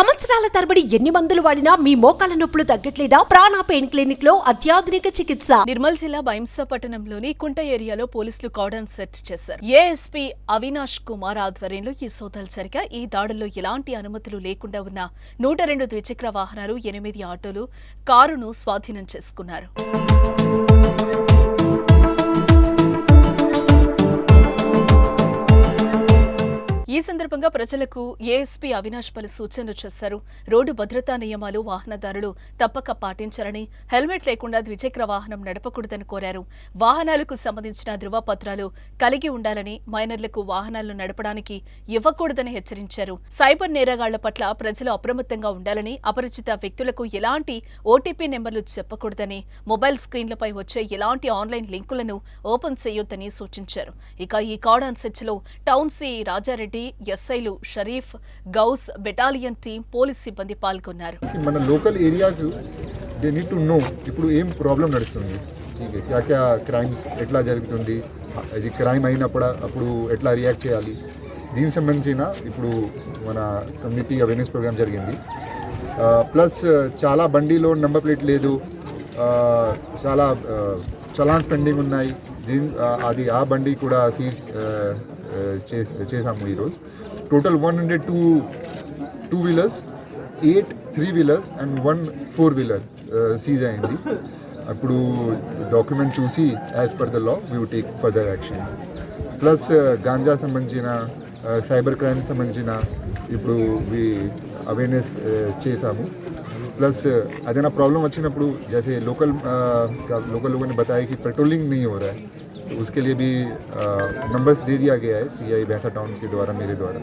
సంవత్సరాల తరబడి ఎన్ని మందులు వాడినా మీ మోకాల నొప్పులు తగ్గట్లేదా? ప్రాణ పెయిన్ క్లినిక్లో అత్యాధునిక చికిత్స. నిర్మల్ జిల్లా బైంసా పట్టణంలోని కుంట ఏరియాలో పోలీసులు కార్డన్ సెర్చ్ చేశారు. ఏఎస్పీ అవినాష్ కుమార్ ఆధ్వర్యంలో ఈ సోదాలు జరిగా ఈ దాడుల్లో ఎలాంటి అనుమతులు లేకుండా ఉన్న నూట రెండు ద్విచక్ర వాహనాలు ఎనిమిది ఆటోలు కారును స్వాధీనం చేసుకున్నారు. సందర్భంగా ప్రజలకు ఏఎస్పీ అవినాష్ పలు సూచనలు చేశారు. రోడ్డు భద్రతా నియమాలు వాహనదారులు తప్పక పాటించాలని హెల్మెట్ లేకుండా ద్విచక్ర వాహనం నడపకూడదని కోరారు. వాహనాలకు సంబంధించిన ధృవపత్రాలు కలిగి ఉండాలని మైనర్లకు వాహనాలను నడపడానికి ఇవ్వకూడదని హెచ్చరించారు. సైబర్ నేరగాళ్ళ పట్ల ప్రజలు అప్రమత్తంగా ఉండాలని అపరిచిత వ్యక్తులకు ఎలాంటి ఓటీపీ నెంబర్లు చెప్పకూడదని మొబైల్ స్క్రీన్లపై వచ్చే ఎలాంటి ఆన్లైన్ లింకులను ఓపెన్ చేయొద్దని సూచించారు. ఇక ఈ కార్డాన్ సెర్చ్లో టౌన్ సి రాజారెడ్డి ఎస్ఐలు Sharif Ghouse battalion team police సిబ్బంది పాల్గొన్నారు. మన లోకల్ ఏరియాకు దే నీడ్ టు నో ఇప్పుడు ఏం ప్రాబ్లం నడుస్తుంది? క్యా క్యా క్రైమ్స్ ఎట్లా జరుగుతుంది? అది క్రైమ్ అయినప్పుడు అప్పుడు ఎట్లా రియాక్ట్ చేయాలి? దీనికి సంబంధించిన ఇప్పుడు మన కమ్యూనిటీ అవేర్నెస్ ప్రోగ్రామ్ జరిగింది. ప్లస్ చాలా బండిలో నెంబర్ ప్లేట్ లేదు. చాలా చలాన్స్ పెండింగ్ ఉన్నాయి. దీని అది ఆ బండి కూడా సీజ్ చేసాము ఈరోజు. Total one hundred two two wheelers eight three wheelers and one four wheeler seize అయింది. అప్పుడు డాక్యుమెంట్ చూసి as per the law we take further action plus ganja సంబంధించిన సైబర్ క్రైమ్ సంబంధించిన ఇప్పుడు వి అవేర్నెస్ చేసాము. प्लस अगर ना प्रॉब्लम వచ్చినప్పుడు जैसे लोकल लोकल लोगों ने बताया कि पेट्रोलिंग नहीं हो रहा है तो उसके लिए भी नंबर्स दे दिया गया है सीआई भैंसा टाउन के द्वारा मेरे द्वारा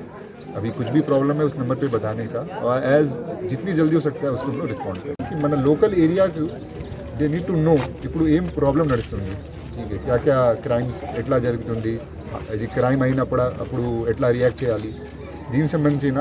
अभी कुछ भी प्रॉब्लम है उस नंबर पे बताने का और एज जितनी जल्दी हो सकता है उसको हम लोग रिस्पॉन्ड करें మన లోకల్ ఏరియాకు దే నీడ్ టు నో ఇప్పుడు ఏం ప్రాబ్లం నడుస్తుంది ఠీక్ క్యా క్యా క్రైమ్స్ ఎట్లా జరుగుతుంది అది క్రైమ్ అయినప్పుడు అప్పుడు ఎట్లా రియాక్ట్ చేయాలి దీనికి సంబంధించిన